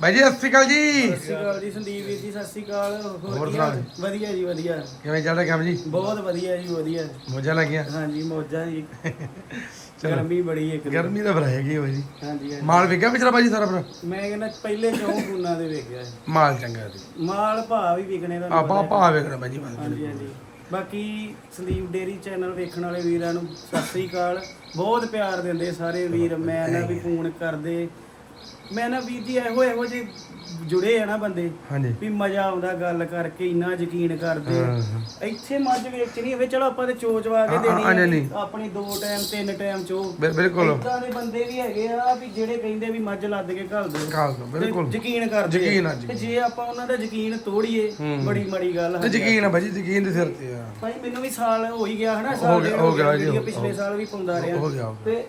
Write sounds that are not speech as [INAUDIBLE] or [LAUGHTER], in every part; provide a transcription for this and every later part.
ਬਾਈ ਜੀ ਸਤਿ ਸ਼੍ਰੀ ਅਕਾਲ ਜੀ। ਸਤਿ ਸ਼੍ਰੀ ਅਕਾਲ ਜੀ ਸੰਦੀਪ ਵੀਰ ਜੀ ਸਤਿ ਸ਼੍ਰੀ ਅਕਾਲ। ਹੋਰ ਕੀ ਹਾਲ? ਵਧੀਆ ਜੀ ਵਧੀਆ। ਕਿਵੇਂ ਚੱਲ ਰਿਹਾ ਕੰਮ ਜੀ? ਬਹੁਤ ਵਧੀਆ ਜੀ ਵਧੀਆ। ਮੋਜਾ ਲੱਗੀਆਂ? ਹਾਂਜੀ ਮੌਜਾਂ ਜੀ। [LAUGHS] ਗਰਮੀ ਬੜੀ ਦਿਨ। ਗਰਮੀ ਤਾਂ ਫਿਰ ਹੈਗੀ ਹੋ ਜੀ। ਹਾਂਜੀ। ਮਾਲ ਵਿਕਿਆ ਵਿਚਾਰਾ ਬਾਜੀ ਸਾਰਾ ਫਿਰ ਮੈਂ ਕਹਿੰਦਾ ਪਹਿਲੇ ਚੌਂ ਗੁਣਾ ਦੇ ਵੇਖਿਆ ਜੀ। ਮਾਲ ਚੰਗਾ ਜੀ। ਮਾਲ ਭਾਅ ਵੀ ਵਿਕਣੇ ਦਾ ਆਪਾਂ ਭਾ ਵੇਖਣਾ ਬਾਜੀ ਬਸ ਹਾਂਜੀ ਹਾਂਜੀ। ਬਾਕੀ ਸੰਦੀਪ ਡੇਰੀ ਚੈਨਲ ਵੇਖਣ ਵਾਲੇ ਵੀਰਾਂ ਨੂੰ ਸਤਿ ਸ੍ਰੀ ਅਕਾਲ। ਬਹੁਤ ਪਿਆਰ ਦਿੰਦੇ ਸਾਰੇ ਵੀਰ। ਮੈਂ ਨਾ ਵੀ ਫੋਨ ਕਰਦੇ। ਮੈਂ ਨਾ ਵੀਰ ਜੀ ਇਹੋ ਇਹੋ ਜਿਹੇ ਜੁੜੇ ਆ ਨਾ ਬੰਦੇ ਹਾਂਜੀ। ਵੀ ਮਜ਼ਾ ਆਉਂਦਾ ਗੱਲ ਕਰਕੇ ਇੰਨਾ ਯਕੀਨ ਕਰਦੇ ਹਾਂ, ਹਾਂ। ਇੱਥੇ ਮੱਝ ਵੇਚਣੀ ਹੋਵੇ ਚਲੋ ਆਪਾਂ ਤੇ ਚੋਚਵਾ ਕੇ ਹਾਂ, ਦੇਣੀ ਹਾਂ, ਨਹੀਂ, ਆਪਣੀ ਦੋ ਟਾਈਮ ਤਿੰਨ ਟਾਈਮ ਚੋ। ਬਿਲ- ਬਿਲਕੁਲ। ਇਦਾਂ ਦੇ ਬੰਦੇ ਵੀ ਹੈਗੇ ਆ ਵੀ ਜਿਹੜੇ ਕਹਿੰਦੇ ਵੀ ਮੱਝ ਲੱਦ ਕੇ ਘੱਲ ਦੋ। ਕਾਲ ਤੋਂ ਬਿਲਕੁਲ। ਯਕੀਨ ਕਰਦੇ ਯਕੀਨ ਆ, ਤੇ। ਜੇ ਆਪਾਂ ਉਹਨਾਂ ਦਾ ਯਕੀਨ ਤੋੜੀਏ ਹੂੰ। ਬੜੀ ਮਾੜੀ ਗੱਲ ਤੇ ਹੈ ਯਕੀਨ ਆ ਬਾਜੀ ਯਕੀਨ ਦੇ ਸਿਰ ਤੇ ਆ। ਭਾਈ ਮੈਨੂੰ ਵੀ ਸਾਲ ਹੋ ਹੀ ਗਿਆ ਹਨਾ ਸਾਲ ਗਿਆ- ਡੇਢ ਹੋ ਗਿਆ ਜੀ, ਹੋ- ਪਿਛਲੇ ਸਾਲ ਵੀ ਪਾਉਂਦਾ ਰਿਹਾ। ਹੋ ਗਿਆ, ਹੋ ਗਿਆ। ਤੇ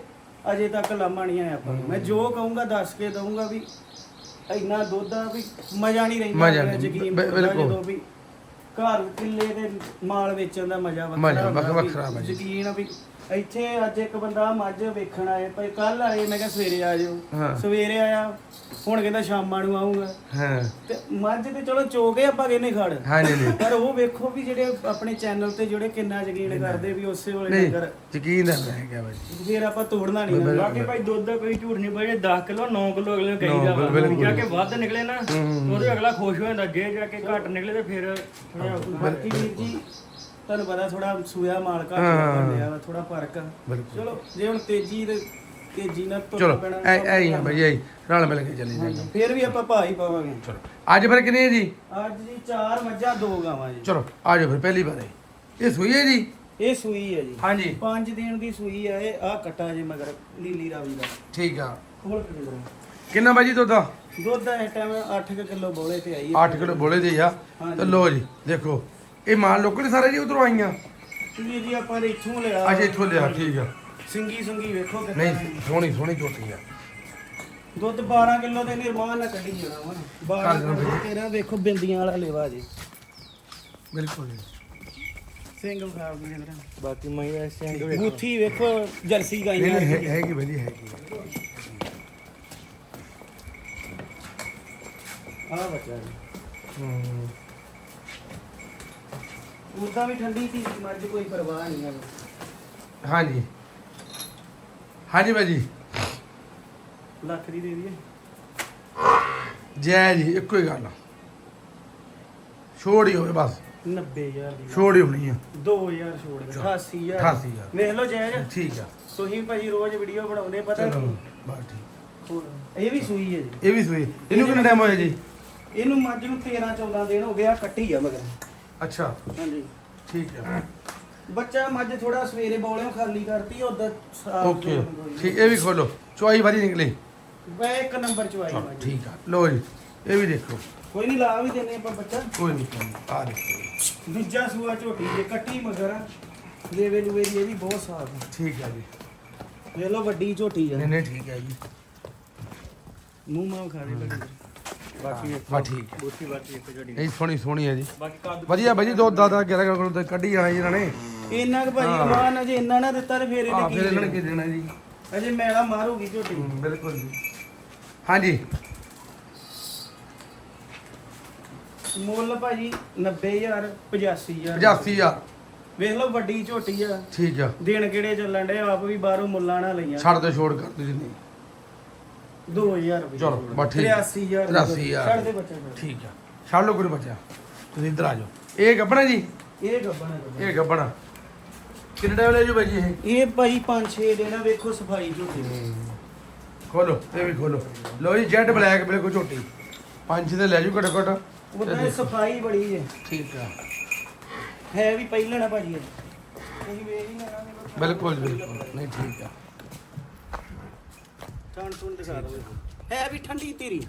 ਅਜੇ ਤੱਕ ਲਾਮਾ ਨਹੀਂ ਆਇਆ ਆਪਾਂ ਨੂੰ। ਮੈਂ ਜੋ ਕਹੂੰਗਾ ਦੱਸ ਕੇ ਦਊਂਗਾ ਵੀ ਇੰਨਾ ਦੁੱਧ ਆ ਵੀ ਮਜ਼ਾ ਨਹੀਂ ਰਹਿੰਦਾ ਮਜ਼ਾ ਮੇਰਾ ਨਹੀਂ, ਯਕੀਨ ਬਿ- ਹੁੰਦਾ ਬਿਲਕੁਲ। ਜਦੋਂ ਵੀ ਘਰ ਕਿੱਲੇ ਦੇ ਮਾਲ ਵੇਚਣ ਦਾ ਮਜ਼ਾ ਵੱਖਰਾ ਮਜ਼ਾ ਹੁੰਦਾ ਵੱਖ- ਵੀ ਵੱਖਰਾ ਮਜ਼ਾ। ਯਕੀਨ ਆ ਵੀ ਇੱਥੇ ਅੱਜ ਇੱਕ ਬੰਦਾ ਮੱਝ ਵੇਖਣ ਆਏ ਭਾਈ ਕੱਲ ਆਏ ਮੈਂ ਕਿਹਾ ਸਵੇਰੇ ਆ ਜਾਓ। ਸਵੇਰੇ ਆਇਆ ਹੁਣ ਕਹਿੰਦਾ ਸ਼ਾਮਾਂ ਨੂੰ ਆਉਂਗਾ ਹਾਂ। ਤੇ ਮੱਝ ਤੇ ਚਲੋ ਚੋਕੇ ਆਪਾਂ ਕਹਿੰਨੇ ਖੜ? ਹਾਂ ਨਹੀਂ ਨਹੀਂ। ਪਰ ਉਹ ਵੇਖੋ ਵੀ ਜਿਹੜੇ ਆਪਣੇ ਚੈਨਲ ਤੇ ਜਿਹੜੇ ਕਿੰਨਾ ਯਕੀਨ ਕਰਦੇ ਵੀ ਉਸੇ ਵੇਲੇ ਨਹੀਂ ਨਗਰ। ਯਕੀਨ ਹੈ ਰਹਿ ਗਿਆ ਬਾਜੀ ਫਿਰ ਆਪਾਂ ਤੋੜਨਾ ਨਹੀਂ ਨਾ ਬਾਕੀ ਭਾਈ ਦੁੱਧ ਦਾ ਕੋਈ ਝੂਠ ਨਹੀਂ ਬੜੇ 10 ਕਿਲੋ 9 ਕਿਲੋ ਅਗਲੇ ਕਹੀਦਾ ਵਾ ਬਿਲਕੁਲ। ਜਾ ਕੇ ਵੱਧ ਨਿਕਲੇ ਨਾ ਉਹਦੇ ਅਗਲਾ ਖੁਸ਼ ਹੋ ਜਾਂਦਾ ਜੇ ਜਾ ਕੇ ਘੱਟ ਨਿਕਲੇ ਤੇ ਫਿਰ ਥੋੜਾ ਬਾਕੀ ਵੀਰ ਜੀ ਤੁਹਾਨੂੰ ਪਤਾ ਥੋੜਾ ਸੂਆ ਮਾਲ ਘੱਟ ਥੋੜਾ ਫ਼ਰਕ ਆ। ਚਲੋ ਜੇ ਹੁਣ ਤੇਜ਼ੀ ਤੇ ਤੇਜ਼ੀ ਨਾਲ ਤੁਰ ਚਲੋ ਪੈਣਾ ਐ ਐ ਹੀ ਆ ਬਾਜੀ ਐ ਰਲ ਮਿਲ ਕੇ ਚੱਲੀ ਜਾਂਦੇ ਫਿਰ ਵੀ ਆਪਾਂ ਭਾਈ ਪਾਵਾਂਗੇ। ਚਲੋ ਅੱਜ ਫਿਰ ਕਿੰਨੇ ਜੀ? ਅੱਜ ਜੀ ਚਾਰ ਮੱਝਾਂ ਦੋ ਗਾਵਾਂ ਜੀ। ਚਲੋ ਆ ਜਾਓ ਫਿਰ ਪਹਿਲੀ ਵਾਰੇ। ਇਹ ਸੂਈ ਹੈ ਜੀ? ਇਹ ਸੂਈ ਹੈ ਜੀ। ਹਾਂਜੀ। ਪੰਜ ਦਿਨ ਦੀ ਸੂਈ ਹੈ ਇਹ ਆ ਕੱਟਾ ਜੇ ਮਗਰ ਨੀਲੀ ਰਾਵੀ ਦਾ। ਠੀਕ ਆ। ਖੋਲ ਕੇ ਦੇ ਕਿੰਨਾ ਬਾਜੀ ਦੁੱਧ? ਆ ਦੁੱਧ ਦਾ ਇਸ ਟਾਈਮ 8 ਕਿਲੋ ਬੋਲੇ ਤੇ ਆਈ 8 ਕਿਲੋ ਬੋਲੇ ਦੇ ਆ। ਹਾਂਜੀ। ਤੇ ਲੋ ਜੀ ਦੇਖੋ। ਇਹ ਮਾਲ ਲੋਕਲ ਸਾਰੇ ਜੀ ਉਧਰੋਂ ਆਈਆਂ। ਜੀ ਜੀ ਆਪਾਂ ਨੇ ਇੱਥੋਂ ਲਿਆ। ਅੱਜ ਇੱਥੋਂ ਲਿਆ ਠੀਕ ਆ। ਸਿੰਗੀ ਸੁੰਗੀ ਵੇਖੋ ਕਿੰਨਾ ਨਹੀਂ ਸੋਹਣੀ ਸੋਹਣੀ ਝੋਟੀ ਆ। ਦੁੱਧ 12 ਕਿਲੋ ਦੇ ਨਿਰਮਾਨ ਨਾਲ ਕੱਢੀ ਜਾਣਾ ਵਾ। ਕਰ ਦੇਣਾ 12 ਕਿਲੋ ਤੇਰਾ ਵੇਖੋ ਬਿੰਦੀਆਂ ਵਾਲਾ ਲੇਵਾ ਜੀ। ਬਿਲਕੁਲ ਜੀ। ਸਿੰਗਲ ਖਾਬ ਦੇ ਅੰਦਰ ਬਾਕੀ ਮੈਂ ਐਸੇ ਅੰਗ ਬੂਥੀ ਵੇਖੋ ਜਰਸੀ ਗਾਈਆਂ ਹੈਗੀ ਬਾਜੀ ਹੈਗੀ। ਆ ਬੱਚਾ ਜੀ। ਹੂੰ। ਉਦਾਂ ਵੀ ਠੰਡੀ ਸੀ ਮੱਝ ਕੋਈ ਪਰਵਾਹ ਨਹੀਂ ਹੈ ਹਾਂਜੀ। ਹਾਂਜੀ ਬਾਜੀ ਲੱਖ ਦੀ ਦੇ ਦਈਏ। ਜੈ ਜੀ ਇੱਕੋ ਹੀ ਗੱਲ ਆ। ਛੋੜ ਹੀ ਹੋਵੇ ਬਸ। 90000 ਦੀ ਛੋੜ ਹੀ ਹੋਣੀ ਆ। 2000 ਛੋੜ ਦੇ 88000 88000 ਵੇਖ ਲਓ ਜਾਇਜ਼ ਠੀਕ ਆ। ਤੁਸੀਂ ਭਾਜੀ ਰੋਜ਼ ਵੀਡੀਓ ਬਣਾਉਂਦੇ ਪਤਾ ਚਲੋ ਬਸ ਠੀਕ। ਹੋਰ, ਇਹ ਵੀ ਸੂਈ ਹੈ ਜੀ। ਇਹ ਵੀ ਸੂਈ। ਇਹਨੂੰ ਕਿੰਨਾ ਟਾਈਮ ਹੋਇਆ ਜੀ? ਇਹਨੂੰ ਮੱਝ ਨੂੰ 13 14 ਦਿਨ ਹੋ ਗਿਆ ਕੱਟੀ ਆ ਮਗਰ। ਅੱਛਾ। ਹਾਂਜੀ। ਠੀਕ ਆ ਬੱਚਾ ਮੱਝ ਥੋੜਾ ਸਵੇਰੇ ਬੋਲਿਓ ਖਾਲੀ ਕਰਤੀ ਉਧਰ ਓਕੇ। ਠੀਕ ਇਹ ਵੀ ਖੋਲੋ। ਚੁਆਈ ਵਾਰੀ ਨਿਕਲੀ। ਵੇ ਇੱਕ ਨੰਬਰ ਚ ਆਈ ਚਲੋ ਮੱਝ ਠੀਕ ਆ। ਲੋ ਜੀ ਇਹ ਵੀ ਦੇਖੋ। ਕੋਈ ਨਹੀਂ ਲਾ ਵੀ ਦਿੰਨੇ ਆਪਾਂ ਬੱਚਾ। ਕੋਈ ਨਹੀਂ ਆ ਦੇਖੋ ਦੂਜਾ ਸੂਆ ਝੋਟੀ ਜੇ ਕੱਟੀ ਮਗਰ। ਆ। ਦੇਵੇ ਲੂਵੇ ਦੀ ਇਹ ਵੀ ਬਹੁਤ ਸਾਫ਼ ਹੈ ਠੀਕ ਆ ਜੀ। ਵੇਖ ਲਓ ਵੱਡੀ ਝੋਟੀ ਆ। ਨਹੀਂ ਨਹੀਂ ਠੀਕ ਹੈ ਜੀ। ਮੂੰਹ ਮਾਂ ਖਾ ਲੱਗੀ ਬਾਕੀ ਬਾ ਠੀਕ ਹੈ। ਬੂਥੀ ਬਾਕੀ ਇੱਕ ਜੜੀ ਇਹ ਸੋਹਣੀ ਸੋਹਣੀ ਹੈ ਜੀ। ਬਾਕੀ ਕੱਦ ਵਧੀਆ ਬਾਜੀ ਦੋ ਦਾਦਾ ਗਿਆਰਾਂ ਕੋਲ ਤੇ ਕੱਢੀ ਜਾਣਾ ਜੀ ਇਹਨਾਂ ਨੇ। ਇੰਨਾ ਕੁ ਭਾਜੀ ਮਾਂ ਨੇ ਜੇ ਇੰਨਾ ਨਾ ਦਿੱਤਾ ਤੇ ਫੇਰ ਇਹਨੇ ਫਿਰ ਇਹਨਾਂ ਨੇ ਕੀ ਦੇਣਾ ਜੀ। ਅਜੇ ਮੈਲਾ ਮਾਰੂਗੀ ਝੋਟੀ। ਬਿਲਕੁਲ ਜੀ। ਹਾਂਜੀ। ਮੁੱਲ ਭਾਜੀ 90000 85000 85000 ਵੇਖ ਲਓ ਵੱਡੀ ਝੋਟੀ ਆ। ਠੀਕ ਆ। ਦਿਨ ਕਿਹੜੇ ਚੱਲਣ ਡੇ ਆਪ ਵੀ ਬਾਹਰੋਂ ਮੁੱਲਾਂ ਨਾਲ ਲਈਆਂ। ਛੱਡ ਦੇ ਛੋੜ ਕਰ ਤੁਸੀਂ ਨਹੀਂ 2000 ਰੁਪਏ ਚਲੋ, ਬਸ ਠੀਕ। 83000 83,000 ਛੱਡ ਦੇ ਬੱਚਾ ਛੱਡ। ਠੀਕ ਆ ਛੱਡ ਲਓ ਕੋਈ ਬੱਚਾ ਤੁਸੀਂ ਇੱਧਰ ਆ ਜਾਓ। ਇਹ ਗੱਬਣਾ ਜੀ? ਇਹ ਗੱਬਣ ਹੈ ਇਹ ਗੱਬਣਾ। ਕਿੰਨੇ ਟਾਈਮ ਲੈ ਜੂ ਬਾਈ ਜੀ ਇਹ? ਇਹ ਭਾਈ 5-6 ਦਿਨ ਆ, ਵੇਖੋ ਸਫ਼ਾਈ ਝੋਟੀ ਦੀ। ਖੋਲੋ ਇਹ ਵੀ ਖੋਲੋ। ਲਓ ਜੀ ਜੈਡ ਬਲੈਕ ਬਿਲਕੁਲ ਝੋਟੀ। ਪੰਜ ਤੇ ਲੈ ਜੂ ਘੱਟੋ ਘੱਟ। ਉਹਦਾ ਇਹ ਸਫ਼ਾਈ ਬੜੀ ਹੈ। ਠੀਕ ਆ। ਹੈ ਵੀ ਪਹਿਲਣਾ ਭਾਜੀ। ਇਹ ਤੁਸੀਂ ਵੇਖ ਹੀ ਲੈਣਾ। ਬਿਲਕੁਲ ਜੀ, ਬਿਲਕੁਲ। ਨਹੀਂ ਠੀਕ ਆ। ਥੂਣ ਦਿਖਾ ਦੋ ਹੈ ਵੀ ਠੰਡੀ ਤੇਰੀ।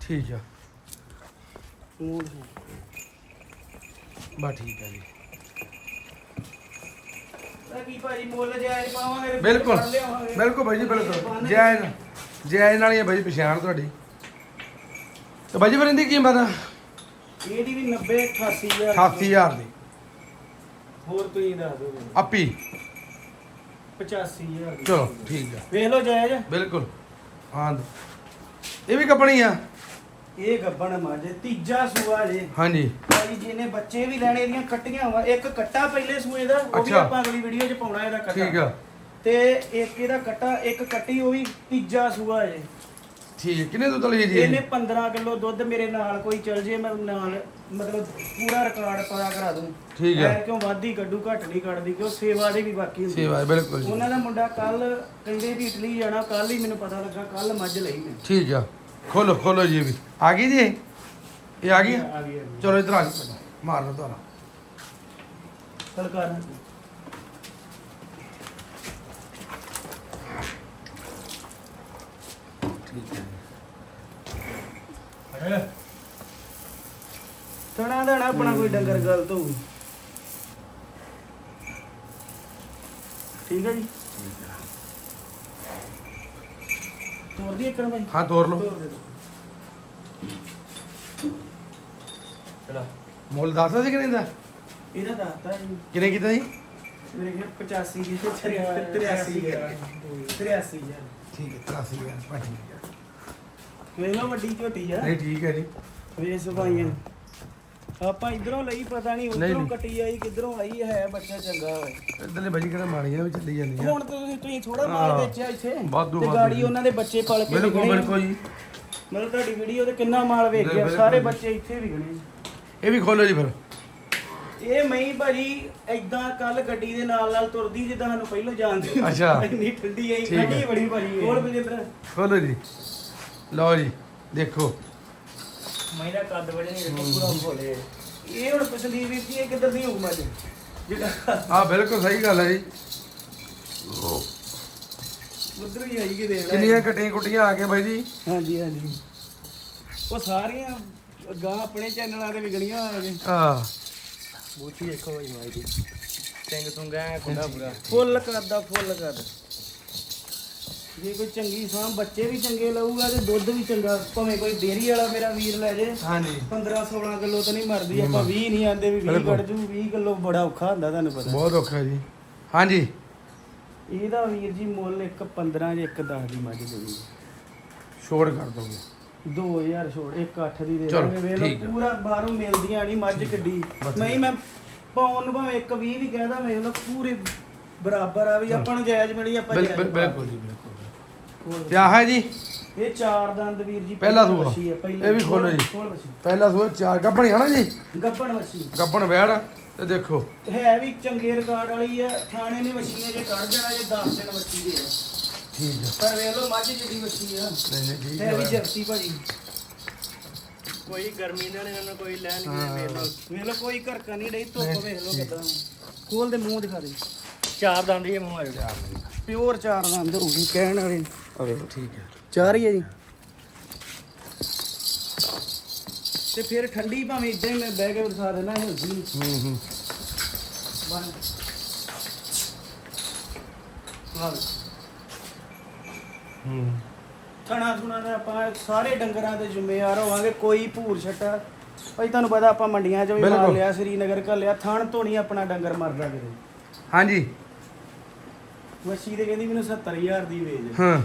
ਠੀਕ ਆ। ਮੂੰਹ ਬਾ ਠੀਕ ਆ ਜੀ। ਤਾਂ ਕੀ ਭਾਜੀ ਮੁੱਲ ਜਾਇਜ਼ ਪਾਵਾਂਗੇ ਬਿਲਕੁਲ। ਫੜ ਲਿਆਵਾਂਗੇ। ਬਿਲਕੁਲ ਭਾਈ ਜੀ ਬਿਲਕੁਲ। ਜਾਇਜ਼ ਜਾਇਜ਼ ਨਾਲ ਹੀ ਹੈ ਭਾਈ ਪਛਾਣ ਤੁਹਾਡੀ। ਤੇ ਭਾਈ ਜੀ ਫਿਰ ਇਹਦੀ ਕੀਮਤ ਆ? ਇਹਦੀ ਵੀ 90 88000 88000 ਦੀ। ਹੋਰ ਤੁਸੀਂ ਦੱਸ ਦਿਓ। ਮੈਨੂੰ। ਆਪੀ। 85000 ਦੀ। ਚਲੋ ਠੀਕ ਆ। ਵੇਖ ਲਓ ਜਾਇਜ਼। ਬਿਲਕੁਲ। ਹਾਂ ਇਹ ਵੀ ਕੱਪਣੀ ਆ? ਇਹ ਗੱਬਣ ਮਾਜੇ ਤੀਜਾ ਸੂਆ ਜੇ। ਹਾਂਜੀ। ਭਾਈ ਜਿਹਨੇ ਬੱਚੇ ਵੀ ਲੈਣੇ ਇਹਦੀਆਂ ਕੱਟੀਆਂ ਵਾ। ਇੱਕ ਕੱਟਾ ਪਹਿਲੇ ਸੂਏ ਦਾ ਉਹ ਵੀ ਅੱਛਾ। ਆਪਾਂ ਅਗਲੀ ਵੀਡੀਓ 'ਚ ਪਾਉਣਾ ਇਹਦਾ ਕੱਟਾ। ਠੀਕ ਆ। ਤੇ ਇੱਕ ਇਹਦਾ ਕੱਟਾ ਇੱਕ ਕੱਟੀ ਉਹ ਵੀ ਤੀਜਾ ਸੂਆ ਜੇ। ਠੀਕ ਹੈ ਕਿੰਨੇ ਦੁੱਧ ਲਈ ਜੀ ਇਹਨੇ 15 ਕਿਲੋ ਦੁੱਧ ਮੇਰੇ ਨਾਲ ਕੋਈ ਚਲ ਜੇ ਮੈਂ ਨਾਲ ਮਤਲਬ ਪੂਰਾ ਰਿਕਾਰਡ ਪਾ ਕਰਾ ਦੂੰ। ਠੀਕ ਹੈ। ਕਿਉਂ ਵਾਧੀ ਕੱਢੂ ਘੱਟ ਨਹੀਂ ਕੱਢਦੀ ਕਿਉਂ ਸੇਵਾ ਦੇ ਵੀ ਬਾਕੀ ਹੁੰਦੀ। ਸੇਵਾ ਹੈ, ਬਿਲਕੁਲ ਜੀ। ਉਹਨਾਂ ਦਾ ਮੁੰਡਾ ਕੱਲ ਕਹਿੰਦੇ ਵੀ ਇਟਲੀ ਜਾਣਾ ਕੱਲ ਹੀ ਮੈਨੂੰ ਪਤਾ ਲੱਗਾ ਕੱਲ ਮੱਝ ਲਈ ਮੈਂ। ਠੀਕ ਆ। ਖੋਲੋ ਖੋਲੋ ਜੀ ਇਹ ਵੀ। ਆ ਗਈ ਜੀ ਇਹ? ਇਹ ਆ ਗਈ? ਆ? ਆ ਗਈ ਆ ਗਈ। ਚਲੋ ਇਧਰ ਆ ਜਾਓ ਪਹਿਲਾਂ। ਮਾਰ ਲਓ ਤੁਹਾਡਾ ਚਲ ਕਰ। ਠੀਕ ਹੈ। ਤਣਾ ਦੇਣਾ ਆਪਣਾ ਕੋਈ ਡੰਗਰ ਗਲਤ ਹੋਊ। ਠੀਕ ਹੈ ਜੀ। ਤੋਰ ਦੀ ਇੱਕ ਭਾਈ ਹਾਂ ਤੋਰ ਲਓ। ਤੋਰ ਦੇ। ਚਲਾ ਮੁੱਲ ਦੱਸਦਾ ਸੀ ਦਾ ਇਹਦਾ? ਦੱਸਤਾ ਜੀ। ਕਿਨੇ ਕੀਤਾ ਜੀ? ਮੇਰੇ ਖਿਆਲ 85 ਦੀ 83 83 ਯਾਰ ਠੀਕ ਹੈ 83000 ਭਾਜੀ ਵੇਖ ਲਓ ਵੱਡੀ ਝੋਟੀ ਆ। ਨਹੀਂ ਠੀਕ ਹੈ ਜੀ। ਵੇ ਸਫਾਈਆਂ ਆਪਾਂ ਇਧਰੋਂ ਲਈ ਪਤਾ ਨਹੀਂ ਉਧਰੋਂ। ਕੱਟੀ ਆਈ ਕਿਧਰੋਂ ਆਈ ਹੈ ਬੱਚਾ ਚੰਗਾ ਹੋਏ ਇਧਰਲੇ ਭਾਜੀ ਕਿਹੜਾ ਮਾੜੀਆਂ ਵੀ ਚੱਲੀ ਜਾਂਦੀਆਂ ਹੁਣ ਤਾਂ ਤੁਸੀਂ ਤੁਸੀਂ ਥੋੜਾ ਮਾਲ। ਵੇਚਿਆ ਇੱਥੇ ਤੇ ਗਾੜੀ। ਉਹਨਾਂ ਦੇ ਬੱਚੇ ਪਲ ਕੇ ਬਿਲਕੁਲ। ਬਿਲਕੁਲ ਜੀ ਮਤਲਬ ਤੁਹਾਡੀ ਵੀਡੀਓ ਤੇ ਕਿੰਨਾ ਮਾਲ ਵੇਚ ਗਿਆ ਸਾਰੇ। ਬੱਚੇ ਇੱਥੇ ਵਿਕਣੇ ਇਹ ਵੀ ਖੋਲੋ ਜੀ ਫਿਰ ਇਹ ਮਈ ਭਾਜੀ ਐਦਾਂ ਕੱਲ ਗੱਡੀ ਦੇ ਨਾਲ ਨਾਲ ਤੁਰਦੀ ਜਿੱਦਾਂ ਸਾਨੂੰ ਪਹਿਲਾਂ ਜਾਣਦੇ ਅੱਛਾ। ਇੰਨੀ ਠੰਡੀ ਆਈ। ਠੰਡੀ ਬੜੀ ਭਾਜੀ ਹੋਰ ਬਜਿੰਦਰ ਖੋਲੋ ਜੀ ਲਓ ਜੀ ਦੇਖੋ ਮਹੀਨਾ ਕੱਦ ਵਜੇ ਨਹੀਂ ਦੇਖੋ ਪੂਰਾ ਭੋਲੇ ਇਹ ਹੁਣ ਪਿਛਲੀ ਵੀਰ ਜੀ ਇਹ ਕਿੱਧਰ ਦੀ ਜਿਹੜਾ ਹਾਂ ਬਿਲਕੁਲ ਸਹੀ ਗੱਲ ਹੈ ਜੀ। ਉਧਰ ਹੀ ਆਈ ਕਿ ਦੇਖ ਲੈ ਕਿੰਨੀਆਂ ਕਟੀਆਂ ਕੁੱਟੀਆਂ ਆ ਕੇ ਬਾਈ ਜੀ? ਹਾਂਜੀ ਹਾਂਜੀ। ਉਹ ਸਾਰੀਆਂ ਗਾਂ ਆਪਣੇ ਚੈਨਲਾਂ ਤੇ ਵਿਗੜੀਆਂ ਹੋਏ ਨੇ ਹਾਂ। ਬੂਥੀ ਦੇਖੋ ਭਾਈ ਮਾਈ ਦੀ। ਸਿੰਘ ਤੁੰਗਾ ਕੁੰਡਾ ਪੂਰਾ ਫੁੱਲ ਕਰਦਾ ਫੁੱਲ ਕਰ ਜੇ ਕੋਈ ਚੰਗੀ ਸਾਂ ਬੱਚੇ ਵੀ ਚੰਗੇ ਲਊਗਾ ਤੇ ਦੁੱਧ ਵੀ ਚੰਗਾ ਭਾਵੇਂ ਕੋਈ ਡੇਰੀ ਵਾਲਾ ਮੇਰਾ ਵੀਰ ਲੈ ਜੇ। ਹਾਂਜੀ। 15 16 ਕਿਲੋ ਤਾਂ ਨਹੀਂ ਮਰਦੀ ਆਪਾਂ 20 ਨਹੀਂ ਆਂਦੇ ਵੀ 20 ਬਿਲਕੁਲ। ਕੱਢ ਜੂ 20 ਕਿਲੋ ਬੜਾ ਔਖਾ ਹੁੰਦਾ ਤੁਹਾਨੂੰ ਪਤਾ। ਬਹੁਤ ਔਖਾ ਜੀ। ਹਾਂਜੀ। ਇਹਦਾ ਵੀਰ ਜੀ ਮੁੱਲ ਇੱਕ 15 ਜੇ ਇੱਕ 10 ਦੀ ਮੱਝ ਦੇਣੀ ਛੋੜ ਕਰ ਦੋਗੇ। 2000 ਛੋੜ ਇੱਕ 8 ਦੀ ਦੇ ਦਾਂਗੇ ਵੇਖ ਲਓ। ਪੂਰਾ ਬਾਹਰੋਂ ਮਿਲਦੀਆਂ ਨਹੀਂ ਮੱਝ ਕਿੱਡੀ। ਨਹੀਂ ਮੈਂ ਪਾਉਣ ਨੂੰ ਭਾਵੇਂ ਇੱਕ 20 ਵੀ ਕਹਿਦਾ ਵੇਖ ਲਓ ਪੂਰੇ ਬਰਾਬਰ ਆ ਵੀ ਆਪਾਂ ਨੂੰ ਜਾਇਜ਼ ਮਿਲੀ ਆਪਾਂ ਬਿਲਕੁਲ ਜੀ। ਤੇ ਆਹ ਹੈ ਜੀ? ਇਹ ਚਾਰ ਦੰਦ ਵੀਰ ਜੀ ਪਹਿਲਾ ਸੂਆ। ਵੱਛੀ ਹੈ, ਪਹਿਲੀ- ਇਹ ਵੀ ਖੋਲੋ ਜੀ। ਖੋਲ ਵੱਛੀ। ਪਹਿਲਾ ਸੂਆ ਚਾਰ ਗੱਪਣੀ ਹਨਾ ਜੀ? ਗੱਭਣ ਵੱਛੀ। ਗੱਪਣ ਵੈੜ ਤੇ ਦੇਖੋ। ਹੈ ਵੀ ਚੰਗੇ ਰਿਕਾਰਡ ਵਾਲੀ ਆ ਥਾਣੇ ਨੇ ਵੱਛੀਆਂ ਜੇ ਕੱਢ ਦੇਣਾ ਜੇ 10 ਦਿਨ ਵੱਛੀ ਦੇ ਆ। ਠੀਕ ਹੈ ਪਰ ਵੇਖ ਲਓ ਮੱਝ ਜਿੱਡੀ ਵੱਛੀ ਆ। ਨਹੀਂ ਨਹੀਂ ਠੀਕ ਹੈ ਵੀ ਹੈ ਜਰਸੀ ਭਾਜੀ। ਕੋਈ ਗਰਮੀ ਨਾਲ ਇਹਨਾਂ ਨੂੰ ਕੋਈ ਲੈਣ ਹਾਂ। ਨਹੀਂ ਵੇਖ ਲਓ। ਵੇਖ ਲਓ ਕੋਈ ਘਰਕਾ ਨਹੀਂ ਡਈ ਧੁੱਪ ਵੇਖ ਲਓ ਕਿਦਾਂ। ਖੋਲ ਦੇ ਮੂੰਹ ਦਿਖਾ ਦੇ। ਚਾਰ ਦੰਦ ਹੀ ਮੂੰਹ ਆ ਜਿਹੜਾ ਪਿਓਰ ਚਾਰ ਦੰਦ ਹੋਊਗੀ ਕਹਿਣ ਵਾਲੇ ਅਰੇ ਠੀਕ ਹੈ। ਚਾਰ ਹੀ ਹੈ ਜੀ। ਤੇ ਫਿਰ ਠੰਡੀ ਭਾਵੇਂ ਇਦਾਂ ਹੀ ਮੈਂ ਬਹਿ ਕੇ ਵਿਖਾ ਦੇਣਾ ਹਿਲਦੀ ਹੂੰ ਹੂੰ। ਬਣ। ਹਾਂ ਹੂੰ। ਥਣਾ ਥੁਣਾ ਦੇ ਆਪਾਂ ਸਾਰੇ ਡੰਗਰਾਂ ਦੇ ਜ਼ਿੰਮੇਵਾਰ ਹੋਵਾਂਗੇ ਕੋਈ ਭੂਰ ਛੱਟਾ। ਭਾਈ ਤੁਹਾਨੂੰ ਪਤਾ ਆਪਾਂ ਮੰਡੀਆਂ 'ਚ ਵੀ ਮਾਰ। ਲਿਆ ਸ੍ਰੀਨਗਰ ਘੱਲਿਆ ਥਣ ਧੋਣੀ ਆਪਣਾ ਡੰਗਰ ਮਰਦਾ ਕਿਤੇ। ਹਾਂਜੀ। ਵਸੀ ਦੇ ਕਹਿੰਦੀ ਮੈਨੂੰ 70000 ਦੀ ਵੇਚ। ਹਾਂ।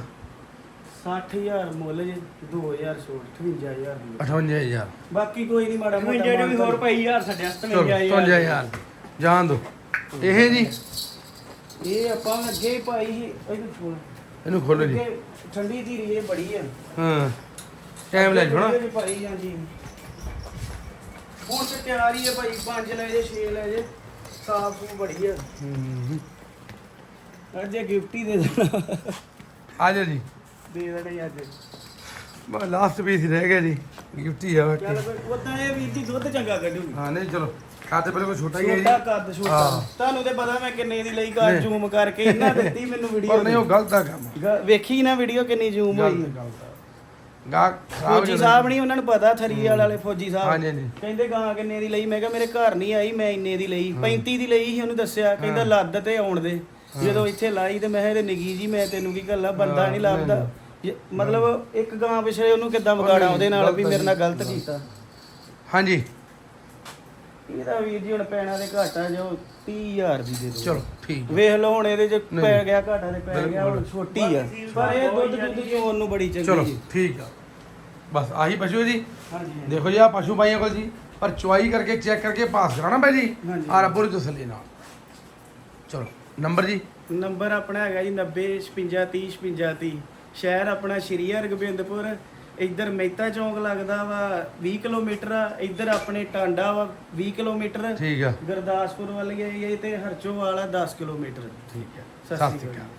60000 ਮੁੱਲ ਜੇ 2000 ਛੋੜ 58000 ਦੀ। 58000 ਬਾਕੀ ਕੋਈ ਨਹੀਂ ਮਾੜਾ ਮੈਂ ਮੋਟਾ ਜਿਹੜੇ ਵੀ ਹੋਰ ਭਾਈ ਯਾਰ ਛੱਡਿਆ ਚਲੋ 58000 ਜਾਣ ਦੋ। ਇਹ ਜੀ? ਇਹ ਆਪਾਂ ਅੱਗੇ ਹੀ ਪਾਈ ਸੀ ਇਹਨੂੰ ਛੋੜ ਇਹਨੂੰ ਖੋਲੋ ਜੀ। ਠੰਡੀ ਧੀਰੀ ਇਹ ਬੜੀ ਆ। ਹਾਂ। ਟਾਈਮ ਲੈ ਜਾਣਾ ਪਾਈ ਜਾਂਦੀ। ਹੁਣ ਤੇ ਤਿਆਰ ਹੀ ਭਾਈ 5 ਲੈ ਜੇ 6 ਲੈ ਜੇ। ਸਾਫ਼ ਸੂ ਬੜੀ ਆ। ਹੂੰ। ਅੱਜ ਗਿਫਟ ਹੀ ਦੇ ਦੇਣਾ। ਆ ਜਾ ਜੀ। ਦੇ ਦੇਣਾ ਅੱਜ। ਬਸ ਲਾਸਟ ਪੀਸ ਰਹਿ ਗਿਆ ਜੀ। ਗਿਫਟ ਹੀ ਆ ਬਾਕੀ। ਚੱਲ ਕੋਈ ਉਦਾਂ ਇਹ ਵੀਰ ਜੀ ਦੁੱਧ ਚੰਗਾ ਕੱਢੂਗੀ। ਹਾਂ ਨਹੀਂ ਚਲੋ ਖਾਤੇ ਬਿਲਕੁਲ ਛੋਟਾ ਹੀ ਹੈ ਛੋਟਾ ਕੱਦ ਛੋਟਾ। ਹਾਂ। ਤੁਹਾਨੂੰ ਤੇ ਪਤਾ ਮੈਂ ਕਿੰਨੇ ਦੀ ਲਈ ਨਹੀਂ। ਜ਼ੂਮ ਕਰਕੇ ਇਹਨਾਂ ਦਿੱਤੀ ਮੈਨੂੰ ਪਰ ਵੀਡੀਓ ਨਹੀਂ ਉਹ ਗਲਤ ਆ ਕੰਮ। ਵੇਖੀ ਨਾ ਵੀਡੀਓ ਕਿੰਨੀ ਜ਼ੂਮ ਹੋਈ। ਗਲਤ ਗਲਤ ਆ। ਗਾ ਖਰਾਬ ਫੌਜੀ ਸਾਹਿਬ ਨਹੀਂ ਉਹਨਾਂ ਨੂੰ ਪਤਾ ਥਰੀਵਾਲ ਵਾਲੇ ਫੌਜੀ ਸਾਹਿਬ। ਹਾਂਜੀ, ਹਾਂਜੀ। ਕਹਿੰਦੇ ਗਾਂ ਕਿੰਨੇ ਦੀ ਲਈ? ਮੈਂ ਕਿਹਾ ਮੇਰੇ ਘਰ ਨਹੀਂ ਆਈ ਮੈਂ ਇੰਨੇ ਦੀ ਲਈ। 35 ਦੀ ਲਈ ਸੀ ਉਹਨੂੰ ਦੱਸਿਆ। ਕਹਿੰਦਾ ਲੱਦ ਤੇ ਆਉਣ ਦੇ। ਜਦੋਂ ਇੱਥੇ ਲਾਈ ਤੇ ਮੈਂ ਕਿਹਾ ਇਹਦੇ ਨਿੱਗੀ ਜੀ ਮੈਂ ਤੈਨੂੰ ਕੀ ਗੱਲਾਂ ਬੰਦਾ ਨਹੀਂ ਲੱਭਦਾ। ਮਤਲਬ ਇੱਕ ਗਾਂ ਪਿਛਲੇ ਉਹਨੂੰ ਕਿੱਦਾਂ ਵਿਗਾੜਾ ਉਹਦੇ ਨਾਲ ਵੀ ਮੇਰੇ ਨਾਲ ਗਲਤ ਕੀਤਾ। ਹਾਂਜੀ। ਇਹਦਾ ਵੀਰ ਜੀ ਹੁਣ ਪੈਣਾ ਦੇ ਘਾਟਾ ਜੋ 30000 ਦੀ ਦੇ ਦੋ ਚਲੋ ਠੀਕ। ਵੇਖ ਲਓ ਹੁਣ ਇਹਦੇ ਚ। ਪੈ ਗਿਆ ਘਾਟਾ ਤੇ ਪੈ ਗਿਆ ਹੁਣ। ਛੋਟੀ ਆ। ਪਰ ਇਹ ਦੁੱਧ ਦੁੱਧ ਚੋਣ ਨੂੰ ਬੜੀ ਚਲੋ ਚੰਗੀ ਹੈ ਠੀਕ ਆ। ਬਸ ਆਹੀ ਪਸ਼ੂ ਹੈ ਜੀ। ਹਾਂਜੀ। ਦੇਖੋ ਜੀ ਆ ਪਸ਼ੂ ਪਾਈਆਂ ਕੋਲ ਜੀ। ਪਰ ਚੁਆਈ ਕਰਕੇ ਚੈੱਕ ਕਰਕੇ ਪਾਸ ਕਰਾਣਾ ਭਾਈ ਜੀ। ਹਾਂਜੀ। ਆ ਰੱਬੋ ਦੀ ਤਸੱਲੀ ਨਾਲ। ਚਲੋ। ਨੰਬਰ ਜੀ? ਨੰਬਰ ਆਪਣਾ ਹੈਗਾ ਜੀ 90 56 30 56 30 ਸ਼ਹਿਰ ਆਪਣਾ ਸ਼੍ਰੀ ਹਰਗੋਬਿੰਦਪੁਰ ਇੱਧਰ ਮਹਿਤਾ ਚੌਂਕ ਲੱਗਦਾ ਵਾ 20 ਕਿਲੋਮੀਟਰ ਆ ਇੱਧਰ ਆਪਣੇ ਟਾਂਡਾ ਵਾ 20 ਕਿਲੋਮੀਟਰ। ਠੀਕ ਆ। ਗੁਰਦਾਸਪੁਰ ਵੱਲ ਗਏ ਤੇ ਹਰਚੋ ਵਾਲਾ 10 ਕਿਲੋਮੀਟਰ। ਠੀਕ ਹੈ ਸਤਿ ਸ਼੍ਰੀ ਅਕਾਲ।